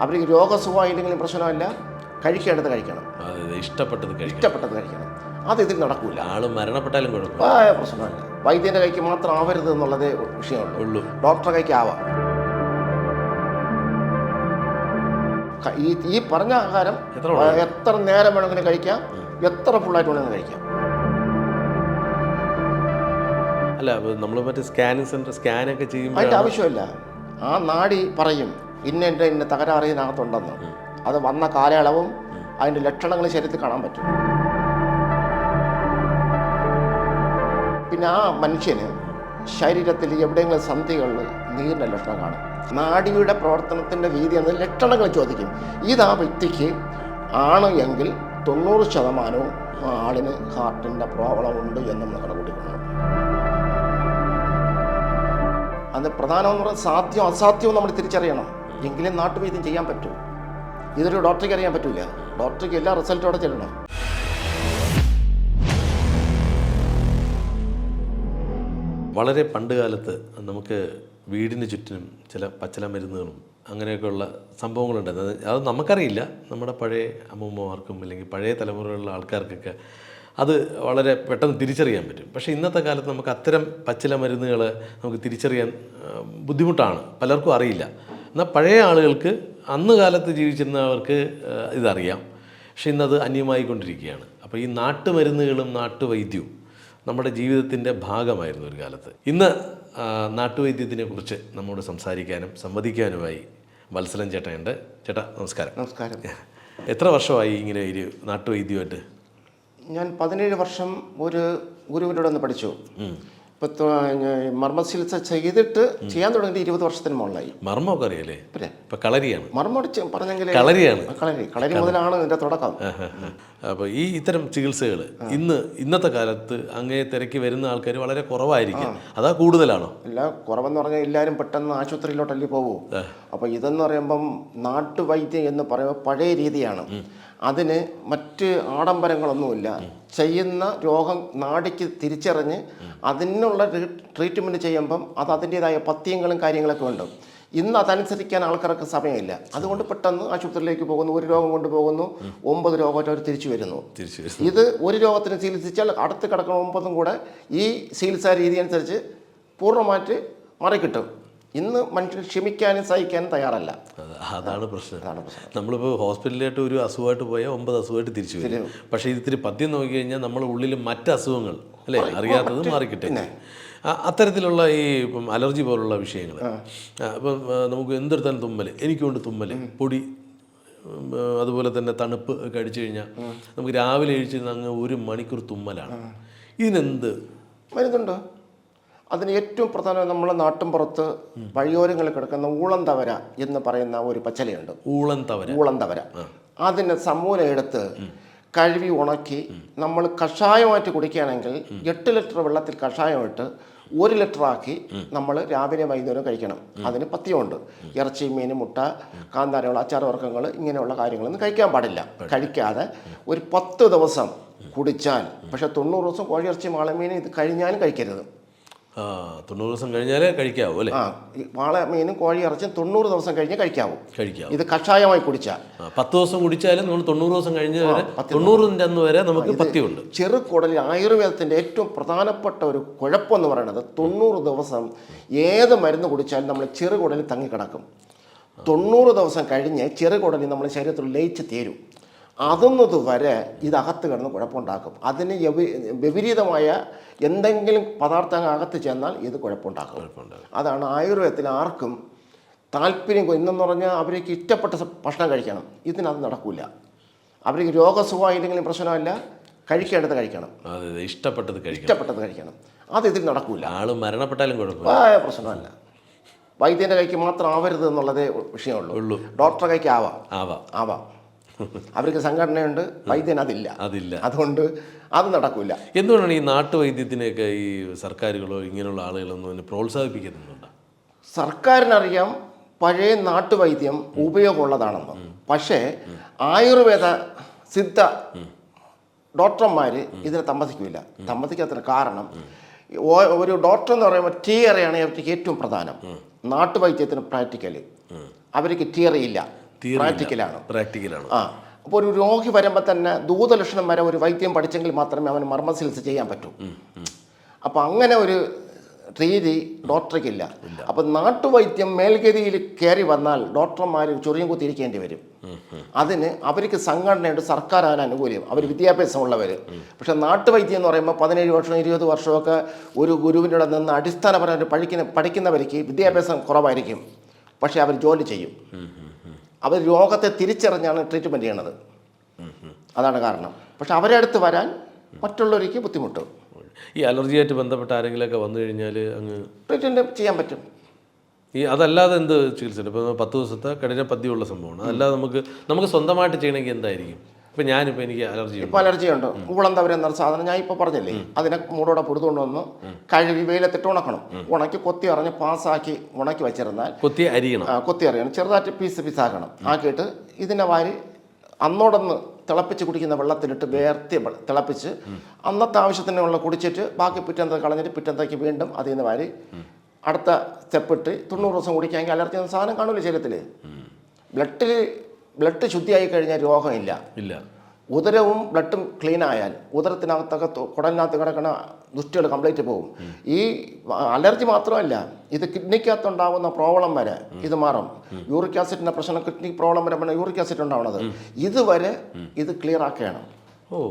അവർക്ക് രോഗസുഖമായില്ലെങ്കിലും പ്രശ്നമല്ല. കഴിക്കേണ്ടത് കഴിക്കണം. ഇഷ്ടപ്പെട്ടത് കഴിക്കണം. ഇഷ്ടപ്പെട്ടത് കഴിക്കണം. അത് ഇതിൽ നടക്കൂല. ആൾ മരണപ്പെട്ടാലും കുഴപ്പമില്ല. പ്രശ്നമല്ല. വൈദ്യന്റെ കൈക്ക് മാത്രം ആവരുത് എന്നുള്ളതേ വിഷയമുള്ളൂ. ഉള്ളൂ. ഡോക്ടറെ കൈക്ക് ആവാം. ഈ ഈ പറഞ്ഞ ആഹാരം എത്ര നേരം വേണമെങ്കിലും കഴിക്കാം. എത്ര ഫുള്ളായിട്ട് വേണമെങ്കിലും കഴിക്കാം. അല്ല നമ്മൾ മറ്റേ സ്കാനിങ് സെന്റർ സ്കാനൊക്കെ ചെയ്യുമ്പോൾ അതിന്റെ ആവശ്യമില്ല. ആ നാടി പറയും. ഇന്ന എന്റെ ഇന്ന തകരാറ് ഇതിനകത്തുണ്ടെന്ന് അത് വന്ന കാലയളവും അതിന്റെ ലക്ഷണങ്ങൾ ശരീരത്തിൽ കാണാൻ പറ്റും. പിന്നെ ആ മനുഷ്യന് ശരീരത്തിൽ എവിടെയെങ്കിലും സന്ധികളിൽ നീരിന്റെ ലക്ഷണം കാണും. നാടിയുടെ പ്രവർത്തനത്തിന്റെ രീതി എന്ന ലക്ഷണങ്ങൾ ചോദിക്കും. ഇത് ആ വ്യക്തിക്ക് ആണ് എങ്കിൽ തൊണ്ണൂറ് ശതമാനവും ആളിന് ഹാർട്ടിന്റെ പ്രോബ്ലം ഉണ്ട് എന്ന് നമ്മൾ കണക്കൂട്ടിക്കണം അത് പ്രധാനമെന്ന് പറയുന്നത് സാധ്യം അസാധ്യവും നമ്മൾ തിരിച്ചറിയണം. എങ്കിലേ നാട്ടുവൈദ്യം ചെയ്യാൻ പറ്റും. ഇതൊരു ഡോക്ടർക്ക് അറിയാൻ പറ്റില്ല ഡോക്ടർക്ക് എല്ലാ റിസൾട്ടോടെ ചെല്ലണം. വളരെ പണ്ട് കാലത്ത് നമുക്ക് വീടിന് ചുറ്റിനും ചില പച്ചില മരുന്നുകളും അങ്ങനെയൊക്കെയുള്ള സംഭവങ്ങളുണ്ടായിരുന്നു. അത് നമുക്കറിയില്ല. നമ്മുടെ പഴയ അമ്മൂമ്മമാർക്കും അല്ലെങ്കിൽ പഴയ തലമുറയിലുള്ള ആൾക്കാർക്കൊക്കെ അത് വളരെ പെട്ടെന്ന് തിരിച്ചറിയാൻ പറ്റും. പക്ഷേ ഇന്നത്തെ കാലത്ത് നമുക്ക് അത്തരം പച്ചില മരുന്നുകൾ നമുക്ക് തിരിച്ചറിയാൻ ബുദ്ധിമുട്ടാണ്. പലർക്കും അറിയില്ല. എന്നാൽ പഴയ ആളുകൾക്ക് അന്ന് കാലത്ത് ജീവിച്ചിരുന്നവർക്ക് ഇതറിയാം. പക്ഷെ ഇന്നത് അന്യമായിക്കൊണ്ടിരിക്കുകയാണ്. അപ്പോൾ ഈ നാട്ടുമരുന്നുകളും നാട്ടുവൈദ്യവും നമ്മുടെ ജീവിതത്തിന്റെ ഭാഗമായിരുന്നു ഒരു കാലത്ത്. ഇന്ന് നാട്ടുവൈദ്യത്തിനെ കുറിച്ച് നമ്മോട് സംസാരിക്കാനും സംവദിക്കാനുമായി വത്സലൻ ചേട്ടനുണ്ട്. ചേട്ടാ നമസ്കാരം. നമസ്കാരം. എത്ര വർഷമായി ഇങ്ങനെ ഒരു നാട്ടുവൈദ്യമായിട്ട്? ഞാൻ പതിനേഴ് വർഷം ഒരു ഗുരുവിനോട് ഒന്ന് പഠിച്ചു. ഇപ്പൊ മർമ്മ ചികിത്സ ചെയ്തിട്ട് ചെയ്യാൻ തുടങ്ങിയിട്ട് ഇരുപത് വർഷത്തിന് മുകളിലായി. മർമ്മമൊക്കെ അറിയാലേ? പിന്നെ കളരിയാണ്. മർമ്മടിച്ച് പറഞ്ഞെങ്കിൽ കളരിയാണ്. കളരി. കളരി മുതലാണ് ഇതിന്റെ തുടക്കം. അപ്പോൾ ഈ ഇത്തരം ചികിത്സകൾ ഇന്ന് ഇന്നത്തെ കാലത്ത് അങ്ങേ തിരക്കി വരുന്ന ആൾക്കാർ വളരെ കുറവായിരിക്കും. അതാ കൂടുതലാണോ? ഇല്ല കുറവെന്ന് പറഞ്ഞാൽ എല്ലാവരും പെട്ടെന്ന് ആശുപത്രിയിലോട്ടല്ലേ പോകൂ അപ്പോൾ ഇതെന്ന് പറയുമ്പം നാട്ടുവൈദ്യം എന്ന് പറയുമ്പോൾ പഴയ രീതിയാണ്. അതിന് മറ്റ് ആഡംബരങ്ങളൊന്നുമില്ല. ചെയ്യുന്ന രോഗം നാടിക്ക് തിരിച്ചറിഞ്ഞ് അതിനുള്ള ട്രീറ്റ്മെന്റ് ചെയ്യുമ്പം അത് അതിന്റേതായ പഥ്യങ്ങളും കാര്യങ്ങളൊക്കെ ഉണ്ട്. ഇന്ന് അതനുസരിക്കാൻ ആൾക്കാർക്ക് സമയമില്ല. അതുകൊണ്ട് പെട്ടെന്ന് ആശുപത്രിയിലേക്ക് പോകുന്നു ഒരു രോഗം കൊണ്ട് പോകുന്നു ഒമ്പത് രോഗമായിട്ട് അവർ തിരിച്ചു വരുന്നു. ഇത് ഒരു രോഗത്തിന് ചികിത്സിച്ചാൽ അടുത്ത് കിടക്കുന്ന ഒമ്പതും കൂടെ ഈ ചികിത്സാ രീതി അനുസരിച്ച് പൂർണമായിട്ട് മറിക്കിട്ടും ഇന്ന് മനുഷ്യർ ക്ഷമിക്കാനും സഹിക്കാനും തയ്യാറല്ല. അതാണ് പ്രശ്നം. നമ്മളിപ്പോൾ ഹോസ്പിറ്റലിലായിട്ട് ഒരു അസുഖമായിട്ട് പോയാൽ ഒമ്പത് അസുഖമായിട്ട് തിരിച്ചു വരും. പക്ഷേ ഇത് ഇത്തിരി പദ്യം നോക്കി കഴിഞ്ഞാൽ നമ്മൾ ഉള്ളിൽ മറ്റ് അസുഖങ്ങൾ അല്ലേ അറിയാത്തത് മാറിക്കിട്ടെ. അത്തരത്തിലുള്ള ഈ ഇപ്പം അലർജി പോലുള്ള വിഷയങ്ങൾ ഇപ്പം നമുക്ക് എന്തെടുത്താലും തുമ്മൽ എനിക്കുണ്ട് തുമ്മൽ പൊടി അതുപോലെ തന്നെ തണുപ്പ് ഒക്കെ അടിച്ചു കഴിഞ്ഞാൽ നമുക്ക് രാവിലെ എഴുതിരുന്ന അങ്ങ് ഒരു മണിക്കൂർ തുമ്മലാണ്. ഇതിനെന്ത്? വരുന്നുണ്ടോ? അതിന് ഏറ്റവും പ്രധാനം നമ്മളെ നാട്ടിൻപുറത്ത് വഴിയോരങ്ങളിൽ കിടക്കുന്ന ഊളന്തവര എന്ന് പറയുന്ന ഒരു പച്ചലയുണ്ട്. ഊളന്തവര തവര. ഊളന്തവര അതിനെ സമൂലം എടുത്ത് കഴുകി ഉണക്കി നമ്മൾ കഷായമായിട്ട് കുടിക്കുകയാണെങ്കിൽ എട്ട് ലിറ്റർ വെള്ളത്തിൽ കഷായം ഇട്ട് ഒരു ലിറ്റർ ആക്കി നമ്മൾ രാവിലെ വൈകുന്നേരം കഴിക്കണം. അതിന് പത്യമുണ്ട് ഇറച്ചി മീൻ മുട്ട കാന്താരകൾ അച്ചാറവർക്കങ്ങൾ ഇങ്ങനെയുള്ള കാര്യങ്ങളൊന്നും കഴിക്കാൻ പാടില്ല. കഴിക്കാതെ ഒരു പത്ത് ദിവസം കുടിച്ചാൽ പക്ഷെ തൊണ്ണൂറ് ദിവസം കോഴിയിറച്ചി മാളമീൻ ഇത് കഴിഞ്ഞാലും കഴിക്കരുത്. തൊണ്ണൂറ് ദിവസം കഴിഞ്ഞാലേ കഴിക്കാവൂ അല്ലേ? ആ വാള മീനും കോഴി ഇറച്ചും തൊണ്ണൂറ് ദിവസം കഴിഞ്ഞ് കഴിക്കാവൂ. കഴിക്കാം ഇത് കഷായമായി കുടിച്ചാൽ പത്ത് ദിവസം കുടിച്ചാലും നമ്മൾ തൊണ്ണൂറ് ദിവസം കഴിഞ്ഞ് വരെ തൊണ്ണൂറിന്റെ അന്ന് വരെ നമുക്ക് പത്തിയുണ്ട് ചെറുകുടലിൽ ആയുർവേദത്തിന്റെ ഏറ്റവും പ്രധാനപ്പെട്ട ഒരു കുഴപ്പമെന്ന് പറയുന്നത് തൊണ്ണൂറ് ദിവസം ഏത് മരുന്ന് കുടിച്ചാലും നമ്മൾ ചെറുകുടലിൽ തങ്ങിക്കിടക്കും. തൊണ്ണൂറ് ദിവസം കഴിഞ്ഞ് ചെറുകുടലിൽ നമ്മൾ ശരീരത്തിൽ ലയിച്ച് തീരും. അതൊന്നത് വരെ ഇതകത്ത് കിടന്ന് കുഴപ്പമുണ്ടാക്കും. അതിന് വിപരീതമായ എന്തെങ്കിലും പദാർത്ഥങ്ങൾ അകത്ത് ചെന്നാൽ ഇത് കുഴപ്പമുണ്ടാക്കും. അതാണ് ആയുർവേദത്തിൽ ആർക്കും താല്പര്യം ഇന്നെന്ന് പറഞ്ഞാൽ അവർക്ക് ഇഷ്ടപ്പെട്ട ഭക്ഷണം കഴിക്കണം. ഇതിനത് നടക്കില്ല അവർക്ക് രോഗസുഖമായില്ലെങ്കിലും പ്രശ്നമല്ല. കഴിക്കേണ്ടത് കഴിക്കണം. ഇഷ്ടപ്പെട്ടത് കഴിക്കണം. ഇഷ്ടപ്പെട്ടത് കഴിക്കണം. അത് ഇതിൽ നടക്കില്ല ആൾ മരണപ്പെട്ടാലും കുഴപ്പമില്ല. പ്രശ്നമല്ല. വൈദ്യന്റെ കൈക്ക് മാത്രം ആവരുത് എന്നുള്ളതേ വിഷയമുള്ളൂ. ഡോക്ടറെ കൈക്ക് ആവാം. ആവാം. ആവാം. അവർക്ക് സംഘടനയുണ്ട് വൈദ്യൻ അതില്ല. അതില്ല. അതുകൊണ്ട് അത് നടക്കില്ല എന്തുകൊണ്ടാണ് ഈ നാട്ടുവൈദ്യത്തിനെയൊക്കെ ഈ സർക്കാരുകളോ ഇങ്ങനെയുള്ള ആളുകളൊന്നും അതിനെ പ്രോത്സാഹിപ്പിക്കുന്നുണ്ട്? സർക്കാരിനറിയാം പഴയ നാട്ടുവൈദ്യം ഉപയോഗമുള്ളതാണെന്ന്. പക്ഷേ ആയുർവേദ സിദ്ധ ഡോക്ടർമാർ ഇതിനെ തമ്മസിക്കില്ല തമ്മസിക്കാത്തതിന് കാരണം ഒരു ഡോക്ടർ എന്ന് പറയുമ്പോൾ തിയറിയാണ് അവർക്ക് ഏറ്റവും പ്രധാനം. നാട്ടുവൈദ്യത്തിന് പ്രാക്ടിക്കൽ അവർക്ക് തിയറിയില്ല. പ്രാക്ടിക്കലാണ് പ്രാക്ടിക്കലാണ് ആ. അപ്പോൾ ഒരു രോഗി വരുമ്പോൾ തന്നെ ദൂതലക്ഷണം വരെ ഒരു വൈദ്യം പഠിച്ചെങ്കിൽ മാത്രമേ അവന് മർമ്മ ചികിത്സ ചെയ്യാൻ പറ്റൂ. അപ്പോൾ അങ്ങനെ ഒരു രീതി ഡോക്ടർക്കില്ല. അപ്പം നാട്ടുവൈദ്യം മേൽഗതിയിൽ കയറി വന്നാൽ ഡോക്ടർമാർ ചൊറിയും കുത്തിയിരിക്കേണ്ടി വരും. അതിന് അവർക്ക് സംഘടനയുണ്ട് സർക്കാർ അതിന് അനുകൂല്യം അവർ വിദ്യാഭ്യാസമുള്ളവർ പക്ഷേ നാട്ടുവൈദ്യം എന്ന് പറയുമ്പോൾ പതിനേഴ് വർഷം ഇരുപത് വർഷമൊക്കെ ഒരു ഗുരുവിന്റെ കൂടെ നിന്ന് അടിസ്ഥാനപരമായിട്ട് പഠിക്കുന്ന പഠിക്കുന്നവർക്ക് വിദ്യാഭ്യാസം കുറവായിരിക്കും. പക്ഷേ അവർ ജോലി ചെയ്യും. അവർ രോഗത്തെ തിരിച്ചറിഞ്ഞാണ് ട്രീറ്റ്മെന്റ് ചെയ്യണത്. അതാണ് കാരണം. പക്ഷെ അവരെ അടുത്ത് വരാൻ മറ്റുള്ളവർക്ക് ബുദ്ധിമുട്ട്. ഈ അലർജിയായിട്ട് ബന്ധപ്പെട്ട ആരെങ്കിലുമൊക്കെ വന്നു കഴിഞ്ഞാൽ അങ്ങ് ട്രീറ്റ്മെന്റ് ചെയ്യാൻ പറ്റും. ഈ അതല്ലാതെ എന്ത് ചികിത്സ ഇപ്പോൾ പത്ത് ദിവസത്തെ കഠിന പദ്യമുള്ള സംഭവമാണ്. അതല്ലാതെ നമുക്ക് നമുക്ക് സ്വന്തമായിട്ട് ചെയ്യണമെങ്കിൽ എന്തായിരിക്കും? ഇപ്പം ഞാനിപ്പോൾ എനിക്ക് അലർജി ഇപ്പോൾ അലർജി ഉണ്ട്. ഊളന്തവര എന്നൊരു സാധനം ഞാൻ ഇപ്പോൾ പറഞ്ഞില്ലേ? അതിനെ മൂടോടെ പൊടുത്തുകൊണ്ട് വന്ന് കഴുകി വെയിലത്തിട്ട് ഉണക്കണം. ഉണക്കി കൊത്തി അറിഞ്ഞ് പാസ്സാക്കി ഉണക്കി വെച്ചിരുന്നാൽ കൊത്തി അരിയണം. കൊത്തി അറിയണം ചെറുതായിട്ട് പീസ് പീസാക്കണം ആക്കിയിട്ട് ഇതിനെ വാരി അന്നോടൊന്ന് തിളപ്പിച്ച് കുടിക്കുന്ന വെള്ളത്തിലിട്ട് വേർത്തി തിളപ്പിച്ച് അന്നത്തെ ആവശ്യത്തിനുള്ള കുടിച്ചിട്ട് ബാക്കി പിറ്റന്ത കളഞ്ഞിട്ട് പിറ്റന്തയ്ക്ക് വീണ്ടും അതിൽ നിന്ന് വാരി അടുത്ത സ്റ്റെപ്പിട്ട് തൊണ്ണൂറ് ദിവസം കുടിക്കാമെങ്കിൽ അലർജി സാധനം കാണില്ല ശരീരത്തിൽ ബ്ലഡിൽ ബ്ലഡ് ശുദ്ധിയായി കഴിഞ്ഞാൽ രോഗമില്ല. ഇല്ല. ഉദരവും ബ്ലഡും ക്ലീൻ ആയാൽ ഉദരത്തിനകത്തൊക്കെ കുടലിനകത്ത് കിടക്കുന്ന ദുഷ്ടികൾ കംപ്ലീറ്റ് പോകും. ഈ അലർജി മാത്രമല്ല ഇത് കിഡ്നിക്കകത്തുണ്ടാവുന്ന പ്രോബ്ലം വരെ ഇത് മാറും. യൂറിക് ആസിഡിന്റെ പ്രശ്നം കിഡ്നി പ്രോബ്ലം വരെ യൂറിക് ആസിഡ് ഉണ്ടാവുന്നത് ഇതുവരെ ഇത് ക്ലിയർ ആക്കുകയാണ്.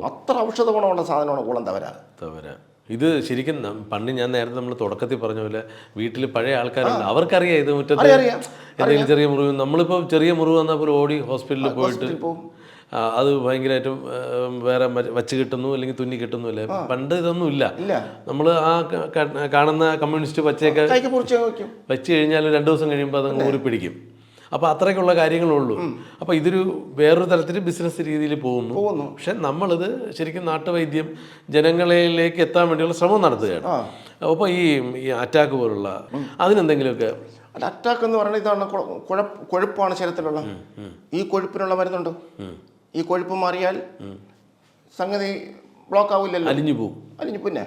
അത്ര ഔഷധ ഗുണമുള്ള സാധനമാണ് കുളന്തവര തവര ഇത് ശരിക്കും പണ്ട് ഞാൻ നേരത്തെ നമ്മൾ തുടക്കത്തിൽ പറഞ്ഞ പോലെ വീട്ടിൽ പഴയ ആൾക്കാരുണ്ട്. അവർക്കറിയാം ഇത് മുറ്റത്ത്. എന്തെങ്കിലും ചെറിയ മുറിവ്. നമ്മളിപ്പോൾ ചെറിയ മുറിവ് വന്നാൽ പോലും ഓടി ഹോസ്പിറ്റലിൽ പോയിട്ട് അത് ഭയങ്കരമായിട്ടും വേറെ വച്ച് കിട്ടുന്നു അല്ലെങ്കിൽ തുന്നി കിട്ടുന്നു അല്ലേ? പണ്ട് ഇതൊന്നും ഇല്ല. നമ്മൾ ആ കാണുന്ന കമ്മ്യൂണിസ്റ്റ് പച്ചയൊക്കെ വെച്ച് കഴിഞ്ഞാൽ രണ്ട് ദിവസം കഴിയുമ്പോൾ അത്. ഊരി പിടിക്കും അപ്പോൾ അത്രയ്ക്കുള്ള കാര്യങ്ങളുള്ളൂ. അപ്പോൾ ഇതൊരു വേറൊരു തരത്തിൽ ബിസിനസ് രീതിയിൽ പോകുന്നു. പോകുന്നു. പക്ഷെ നമ്മളിത് ശരിക്കും നാട്ടുവൈദ്യം ജനങ്ങളിലേക്ക് എത്താൻ വേണ്ടിയുള്ള ശ്രമം നടത്തുകയാണ്. അപ്പോൾ ഈ ഈ അറ്റാക്ക് പോലുള്ള അതിനെന്തെങ്കിലുമൊക്കെ അല്ല അറ്റാക്ക് എന്ന് പറയുന്നത് ഇതാണ് കൊഴുപ്പാണ് ശരീരത്തിലുള്ള. ഈ കൊഴുപ്പിനുള്ള മരുന്നുണ്ട്. ഈ കൊഴുപ്പ് മാറിയാൽ സംഗതി ബ്ലോക്ക് ആവില്ലല്ലോ. അലിഞ്ഞു പോകും അലിഞ്ഞു പിന്നെ.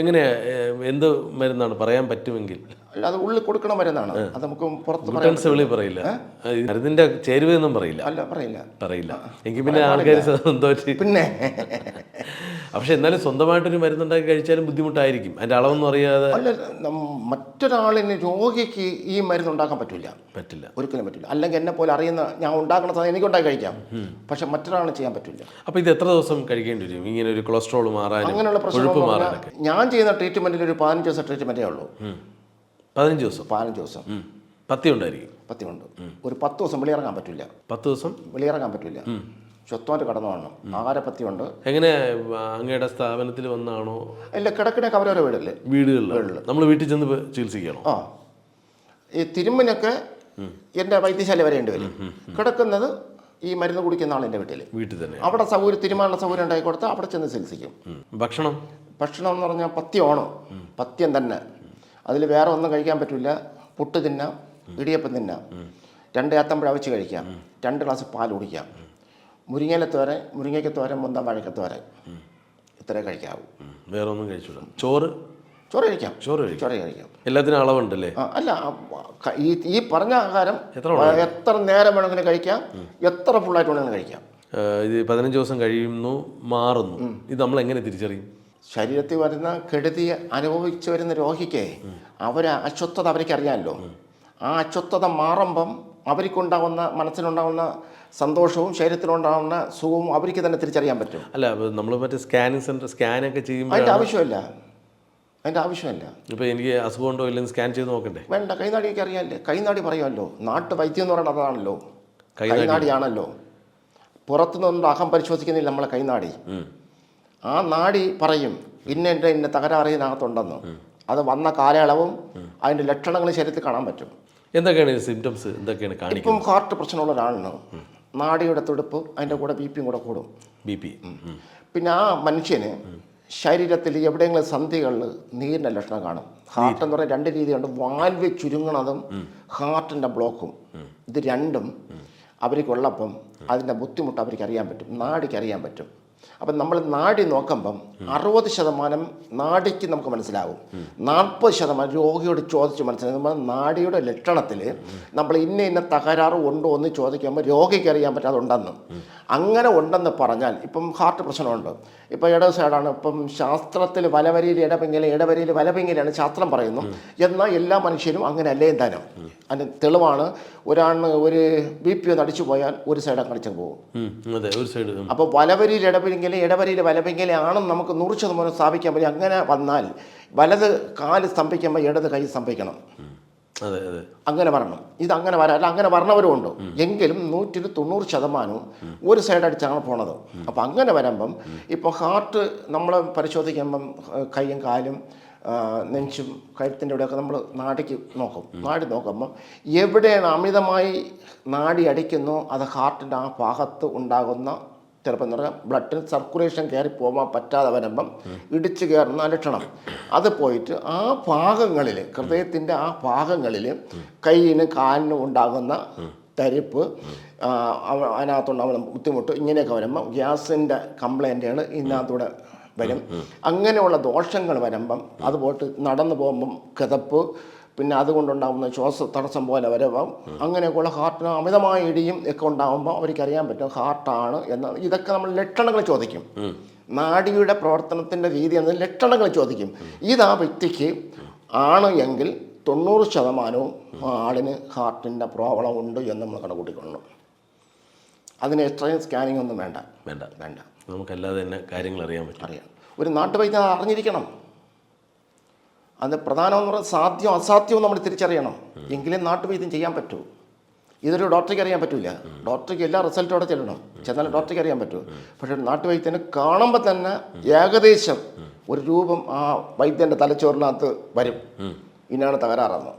എങ്ങനെ എന്ത് മരുന്നാണ് പറയാൻ പറ്റുമെങ്കിൽ? അല്ല അത് ഉള്ളിൽ കൊടുക്കണ മരുന്നാണ് അത് നമുക്ക് പുറത്ത് വിളി പറയില്ല. മരുന്നിന്റെ ചേരുവയൊന്നും പറയില്ല. അല്ല പറയില്ല. പറയില്ല. എനിക്ക് പിന്നെ ആൾക്കാർ സന്തോഷം പിന്നെ? പക്ഷെ എന്നാലും സ്വന്തമായിട്ടൊരു മരുന്നുണ്ടാക്കി കഴിച്ചാലും ബുദ്ധിമുട്ടായിരിക്കും. അതിന്റെ അളവൊന്നും അറിയാതെ അല്ല മറ്റൊരാളിന് രോഗിക്ക് ഈ മരുന്ന് ഉണ്ടാക്കാൻ പറ്റില്ല പറ്റില്ല. ഒരിക്കലും പറ്റില്ല അല്ലെങ്കിൽ എന്നെ പോലെ അറിയുന്ന ഞാൻ ഉണ്ടാക്കുന്ന സാധനം എനിക്ക് ഉണ്ടാക്കി കഴിക്കാം പക്ഷെ മറ്റൊരാളിന് ചെയ്യാൻ പറ്റില്ല അപ്പൊ ഇത് എത്ര ദിവസം കഴിക്കേണ്ടി വരും? ഇങ്ങനെ ഒരു കൊളസ്ട്രോൾ മാറാൻ അങ്ങനെയുള്ള പ്രശ്നം ഞാൻ ചെയ്യുന്ന ട്രീറ്റ്മെന്റിൽ ഒരു പതിനഞ്ച് ദിവസം ട്രീറ്റ്മെന്റേ ഉള്ളൂ. പതിനഞ്ച് ദിവസം. പതിനഞ്ച് ദിവസം. പത്തി ഉണ്ടായിരിക്കും. പത്തി ഉണ്ട്. ഒരു പത്ത് ദിവസം വെളിയിറങ്ങാൻ പറ്റില്ല. പത്ത് ദിവസം? വെളിയിറങ്ങാൻ പറ്റില്ല. ചൊത്തോന്റെ കടന്നു കാണണം ആഹാരപ്പത്തിയുണ്ട് എങ്ങനെ ആ, അങ്ങയുടെ സ്ഥാപനത്തിൽ വന്നാണോ? ഇല്ല കിടക്കിനൊക്കെ അവരവരെ വീടല്ലേ? വീടുകളിൽ. നമ്മൾ വീട്ടിൽ ചെന്ന് ചികിത്സിക്കണം ആ. ഈ തിരുമ്മനൊക്കെ എന്റെ വൈദ്യശാല വരേണ്ടി വരും കിടക്കുന്നത് ഈ മരുന്ന് കുടിക്കുന്ന ആളെന്റെ വീട്ടിൽ വീട്ടിൽ തന്നെ. അവിടെ സൗകര്യം തിരുമാനുള്ള സൗകര്യം ഉണ്ടാക്കി കൊടുത്താൽ അവിടെ ചെന്ന് ചികിത്സിക്കും. ഭക്ഷണം? ഭക്ഷണം എന്ന് പറഞ്ഞാൽ പത്യമാണ് പത്യം തന്നെ. അതിൽ വേറെ ഒന്നും കഴിക്കാൻ പറ്റില്ല. പുട്ട് തിന്നാം ഇടിയപ്പം തിന്നാം. രണ്ട് ഏത്തമ്പഴ വെച്ച് കഴിക്കാം. രണ്ട് ഗ്ലാസ് പാൽ കുടിക്കാം. മുരിങ്ങയില തോരൻ മുരിങ്ങയ്ക്ക് തോരൻ മുന്തം വാഴയ്ക്ക തോരൻ ഇത്രേ കഴിക്കാവൂ. വേറെ ഒന്നും കഴിച്ചു ചോറ്? ചോറ് കഴിക്കാം. ചോറ് കഴിക്കാം. ചോറ് കഴിക്കാം. എല്ലാത്തിനും അളവുണ്ടല്ലേ? അല്ല ഈ ഈ പറഞ്ഞ ആഹാരം എത്ര എത്ര നേരം വേണമെങ്കിലും കഴിക്കാം. എത്ര ഫുള്ളായിട്ട് വേണമെങ്കിലും കഴിക്കാം. ഇത് പതിനഞ്ച് ദിവസം കഴിയുന്നു മാറുന്നു. ഇത് നമ്മൾ എങ്ങനെ തിരിച്ചറിയും? ശരീരത്തിൽ വരുന്ന കെടുതി അനുഭവിച്ചു വരുന്ന രോഗിക്ക് അവരെ അശ്വത്വത അവർക്ക് അറിയാമല്ലോ ആ അശ്വത്വത മാറുമ്പം അവർക്കുണ്ടാവുന്ന മനസ്സിനുണ്ടാവുന്ന സന്തോഷവും ശരീരത്തിലുണ്ടാവുന്ന സുഖവും അവർക്ക് തന്നെ തിരിച്ചറിയാൻ പറ്റും. അല്ല നമ്മൾ മറ്റേ സ്കാനിങ് സെന്റർ സ്കാനൊക്കെ ചെയ്യുമ്പോൾ അതിന്റെ ആവശ്യമില്ല. അതിന്റെ ആവശ്യമില്ല. ഇപ്പോൾ എനിക്ക് അസുഖമുണ്ടോ ഇല്ലെന്ന് സ്കാൻ ചെയ്ത് നോക്കണ്ടേ? വേണ്ട കൈനാടിയൊക്കെ അറിയാമല്ലേ കൈനാടി പറയുമല്ലോ നാട്ടു വൈദ്യം എന്ന് പറയുന്നത് അതാണല്ലോ. കൈനാടി. കൈനാടിയാണല്ലോ. പുറത്തുനിന്നുകൊണ്ട് അഹം പരിശോധിക്കുന്നില്ല നമ്മളെ കൈനാടി. ആ നാടി പറയും ഇന്ന എന്റെ ഇന്ന തകരാറ് ഇതിനകത്തുണ്ടെന്ന്. അത് വന്ന കാലയളവും അതിന്റെ ലക്ഷണങ്ങൾ ശരീരത്തിൽ കാണാൻ പറ്റും. എന്തൊക്കെയാണ് സിംറ്റംസ് എന്തൊക്കെയാണ് കാണിക്കുന്നത്? ഇപ്പം ഹാർട്ട് പ്രശ്നമുള്ള ഒരാളിന് നാടിയുടെ തുടുപ്പ് അതിന്റെ കൂടെ ബി പിയും കൂടെ കൂടും. ബി പി പിന്നെ ആ മനുഷ്യന് ശരീരത്തിൽ എവിടെയെങ്കിലും സന്ധികളിൽ നീരിന്റെ ലക്ഷണം കാണും. ഹാർട്ട് എന്ന് പറയുന്ന രണ്ട് രീതിയുണ്ട്. വാൽവ് ചുരുങ്ങണതും ഹാർട്ടിന്റെ ബ്ലോക്കും ഇത് രണ്ടും അവർക്കുള്ളപ്പം അതിന്റെ ബുദ്ധിമുട്ട് അവർക്ക് അറിയാൻ പറ്റും. നാടിക്ക് അറിയാൻ പറ്റും. അപ്പം നമ്മൾ നാടി നോക്കുമ്പം അറുപത് ശതമാനം നാടിക്ക് നമുക്ക് മനസ്സിലാവും. നാൽപ്പത് ശതമാനം രോഗിയോട് ചോദിച്ച് മനസ്സിലാവും. നമ്മൾ നാടിയുടെ ലക്ഷണത്തിൽ നമ്മൾ ഇന്ന ഇന്ന തകരാറ് ഉണ്ടോ എന്ന് ചോദിക്കുമ്പോൾ രോഗിക്ക് അറിയാൻ പറ്റാതെ ഉണ്ടെന്ന്. അങ്ങനെ ഉണ്ടെന്ന് പറഞ്ഞാൽ ഇപ്പം ഹാർട്ട് പ്രശ്നമുണ്ട്. ഇപ്പം ഇട സൈഡാണ് ഇപ്പം ശാസ്ത്രത്തിൽ വലവരിയിൽ ഇടപെങ്കൽ ഇടവരിയിൽ വലപെങ്കിലാണ് ശാസ്ത്രം പറയുന്നു. എന്നാൽ എല്ലാ മനുഷ്യരും അങ്ങനെ അല്ലേ താനും അതിന് തെളിവാണ്. ഒരാളിന് ഒരു ബി പി ഒന്ന് അടിച്ചു പോയാൽ ഒരു സൈഡ് അങ്ങ് അടിച്ചു പോകും. അപ്പോൾ വലവരിയിൽ ഇടപെങ്കിലെ ഇടവരിയിൽ വലവെങ്കിലെ ആണെന്ന് നമുക്ക് നൂറ് ശതമാനം സ്ഥാപിക്കാൻ പറ്റും. അങ്ങനെ വന്നാൽ വലത് കാൽ സ്തംഭിക്കുമ്പോൾ ഇടത് കൈ സ്തംഭിക്കണം. അതെ അതെ. അങ്ങനെ വരണം. ഇത് അങ്ങനെ വരാം അല്ല അങ്ങനെ വരണവരുമുണ്ട് എങ്കിലും നൂറ്റിൽ തൊണ്ണൂറ് ശതമാനവും ഒരു സൈഡ് അടിച്ചാണ് പോണത് അപ്പം അങ്ങനെ വരുമ്പം ഇപ്പോൾ ഹാർട്ട് നമ്മൾ പരിശോധിക്കുമ്പം കൈയും കാലും നെഞ്ചും കഴുത്തിന്റെ ഇവിടെയൊക്കെ നമ്മൾ നാടിക്ക് നോക്കും. നാടി നോക്കുമ്പം എവിടെയാണ് അമിതമായി നാടി അടിക്കുന്നോ അത് ഹാർട്ടിന്റെ ആ ഭാഗത്ത് ഉണ്ടാകുന്ന ചിലപ്പോൾ എന്ന് പറഞ്ഞാൽ ബ്ലഡിന് സർക്കുലേഷൻ കയറി പോകാൻ പറ്റാതെ വരുമ്പം ഇടിച്ചു കയറുന്ന ലക്ഷണം. അത് പോയിട്ട് ആ ഭാഗങ്ങളിൽ ഹൃദയത്തിന്റെ ആ ഭാഗങ്ങളിൽ കയ്യിന് കാലിനും ഉണ്ടാകുന്ന തരിപ്പ് അതിനകത്തുണ്ടാകുന്ന ബുദ്ധിമുട്ട് ഇങ്ങനെയൊക്കെ വരുമ്പം ഗ്യാസിന്റെ കംപ്ലൈന്റുകൾ ഇതിനകത്തൂടെ വരും. അങ്ങനെയുള്ള ദോഷങ്ങൾ വരുമ്പം അതുപോലെ നടന്നു പോകുമ്പം കിതപ്പ് പിന്നെ അതുകൊണ്ടുണ്ടാകുന്ന ശ്വാസ തടസ്സം പോലെ വരവാം അങ്ങനെയൊക്കെയുള്ള ഹാർട്ടിന് അമിതമായ ഇടിയും ഒക്കെ ഉണ്ടാകുമ്പോൾ അവർക്ക് അറിയാൻ പറ്റും ഹാർട്ടാണ് എന്ന. ഇതൊക്കെ നമ്മൾ ലക്ഷണങ്ങൾ ചോദിക്കും. നാടിയുടെ പ്രവർത്തനത്തിന്റെ രീതി എന്ന ലക്ഷണങ്ങൾ ചോദിക്കും. ഇത് ആ വ്യക്തിക്ക് ആണ് എങ്കിൽ തൊണ്ണൂറ് ശതമാനവും ആളിന് ഹാർട്ടിന്റെ പ്രോബ്ലം ഉണ്ട് എന്ന് നമ്മൾ കണക്കൂട്ടിക്കൊള്ളണം അതിന് എക്സ്ട്രാ സ്കാനിങ് ഒന്നും വേണ്ട. വേണ്ട. വേണ്ട. നമുക്കല്ലാതെ തന്നെ കാര്യങ്ങൾ അറിയാൻ പറ്റും. അറിയാം. ഒരു നാട്ടുവൈദ്യം അറിഞ്ഞിരിക്കണം. അത് പ്രധാനമെന്ന് പറയുന്നത് സാധ്യം അസാധ്യവും നമ്മൾ തിരിച്ചറിയണം. എങ്കിലും നാട്ടുവൈദ്യം ചെയ്യാൻ പറ്റൂ. ഇതൊരു ഡോക്ടർക്ക് അറിയാൻ പറ്റില്ല ഡോക്ടർക്ക് എല്ലാ റിസൾട്ടോടെ ചെല്ലണം. ചെന്നാലും ഡോക്ടർക്ക് അറിയാൻ പറ്റൂ. പക്ഷേ നാട്ടുവൈദ്യത്തിന് കാണുമ്പോൾ തന്നെ ഏകദേശം ഒരു രൂപം ആ വൈദ്യന്റെ തലച്ചോറിനകത്ത് വരും. ഇന്നാണ് തകരാറെന്ന്.